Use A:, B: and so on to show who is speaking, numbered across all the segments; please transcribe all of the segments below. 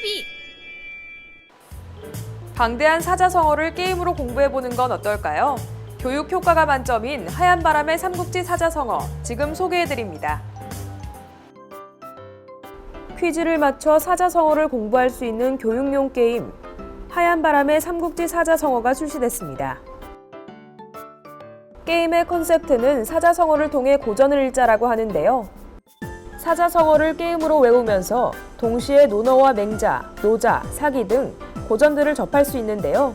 A: TV
B: 방대한 사자성어를 게임으로 공부해보는 건 어떨까요? 교육 효과가 만점인 하얀 바람의 삼국지 사자성어 지금 소개해드립니다. 퀴즈를 맞춰 사자성어를 공부할 수 있는 교육용 게임 하얀 바람의 삼국지 사자성어가 출시됐습니다. 게임의 컨셉트는 사자성어를 통해 고전을 읽자라고 하는데요. 사자성어를 게임으로 외우면서 동시에 논어와 맹자, 노자, 사기 등 고전들을 접할 수 있는데요.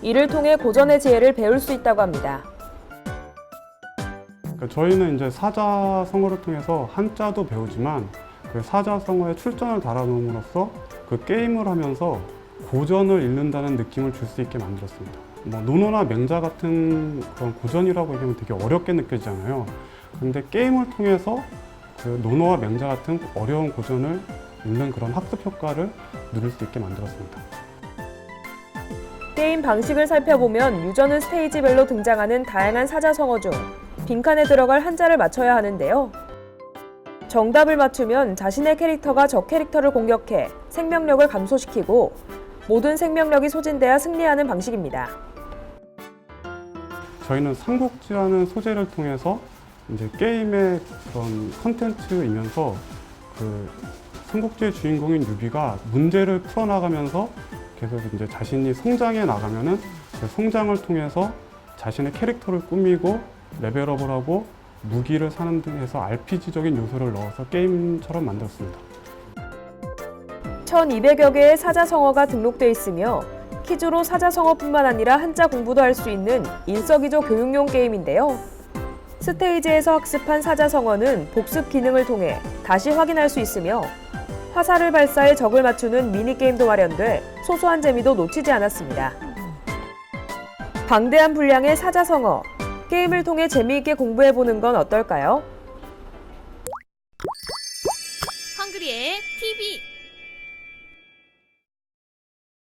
B: 이를 통해 고전의 지혜를 배울 수 있다고 합니다.
C: 그러니까 저희는 이제 사자성어를 통해서 한자도 배우지만 그 사자성어에 출전을 달아놓음으로써 그 게임을 하면서 고전을 읽는다는 느낌을 줄 수 있게 만들었습니다. 뭐 논어나 맹자 같은 그런 고전이라고 얘기하면 되게 어렵게 느껴지잖아요. 근데 게임을 통해서 그 논어와 맹자 같은 어려운 고전을 읽는 그런 학습 효과를 누릴 수 있게 만들었습니다.
B: 게임 방식을 살펴보면 유저는 스테이지별로 등장하는 다양한 사자성어 중 빈칸에 들어갈 한자를 맞춰야 하는데요. 정답을 맞추면 자신의 캐릭터가 적 캐릭터를 공격해 생명력을 감소시키고 모든 생명력이 소진돼야 승리하는 방식입니다.
C: 저희는 삼국지라는 소재를 통해서 이제 게임의 그런 컨텐츠이면서 그 삼국지의 주인공인 유비가 문제를 풀어나가면서 계속 이제 자신이 성장해 나가면은 그 성장을 통해서 자신의 캐릭터를 꾸미고 레벨업을 하고 무기를 사는 등 해서 RPG적인 요소를 넣어서 게임처럼 만들었습니다.
B: 1200여 개의 사자성어가 등록돼 있으며 퀴즈로 사자성어뿐만 아니라 한자 공부도 할 수 있는 일석이조 교육용 게임인데요. 스테이지에서 학습한 사자성어는 복습 기능을 통해 다시 확인할 수 있으며 화살을 발사해 적을 맞추는 미니게임도 마련돼 소소한 재미도 놓치지 않았습니다. 방대한 분량의 사자성어, 게임을 통해 재미있게 공부해보는 건 어떨까요?
A: 헝그리의 TV